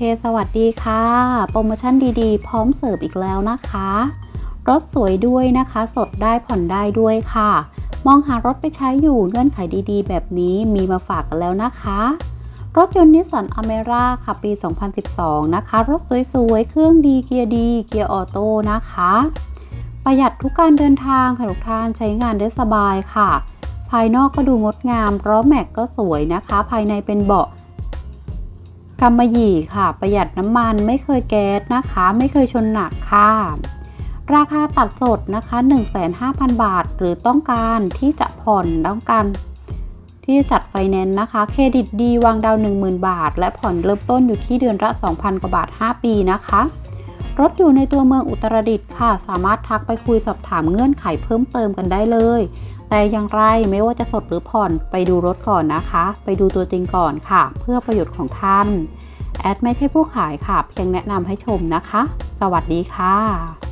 เคสวัสดีค่ะ โปรโมชั่นดีๆ พร้อมเสิร์ฟอีกแล้วนะคะ รถสวยด้วยนะคะ สดได้ผ่อนได้ด้วยค่ะ มองหารถไปใช้อยู่เงื่อนไขดีๆ แบบนี้มีมาฝากกันแล้วนะคะ รถยนต์นิสสันอเมร่าค่ะปี 2012 นะคะ รถสวยๆ เครื่องดีเกียร์ดี เกียร์ออโต้นะคะ ประหยัดทุกการเดินทางค่ะทุกท่านใช้งานได้สบายค่ะ ภายนอกก็ดูงดงามล้อแม็กก็สวยนะคะ ภายในเป็นเบาะ กำมะหยี่ค่ะ ประหยัดน้ำมันไม่เคยแก๊สนะคะ ไม่เคยชนหนักค่ะ ราคาตัดสดนะคะ 15,000 บาท หรือต้องการที่จะผ่อนต้องการที่จะจัดไฟแนนซ์นะคะ เครดิตดีวางดาว 10,000 บาท และผ่อนเริ่มต้นอยู่ที่เดือนละ 2,000 กว่าบาท 5 ปีนะคะ รถอยู่ในตัวเมืองอุตรดิตถ์ค่ะ สามารถทักไปคุยสอบถามเงื่อนไขเพิ่มเติมกันได้เลย แต่อย่างไรไม่ว่าจะสดหรือผ่อนไปดูรถก่อนนะคะ ไปดูตัวจริงก่อนค่ะ เพื่อประโยชน์ของท่าน แอดไม่ใช่ผู้ขายค่ะ เพียงแนะนำให้ชมนะคะ สวัสดีค่ะ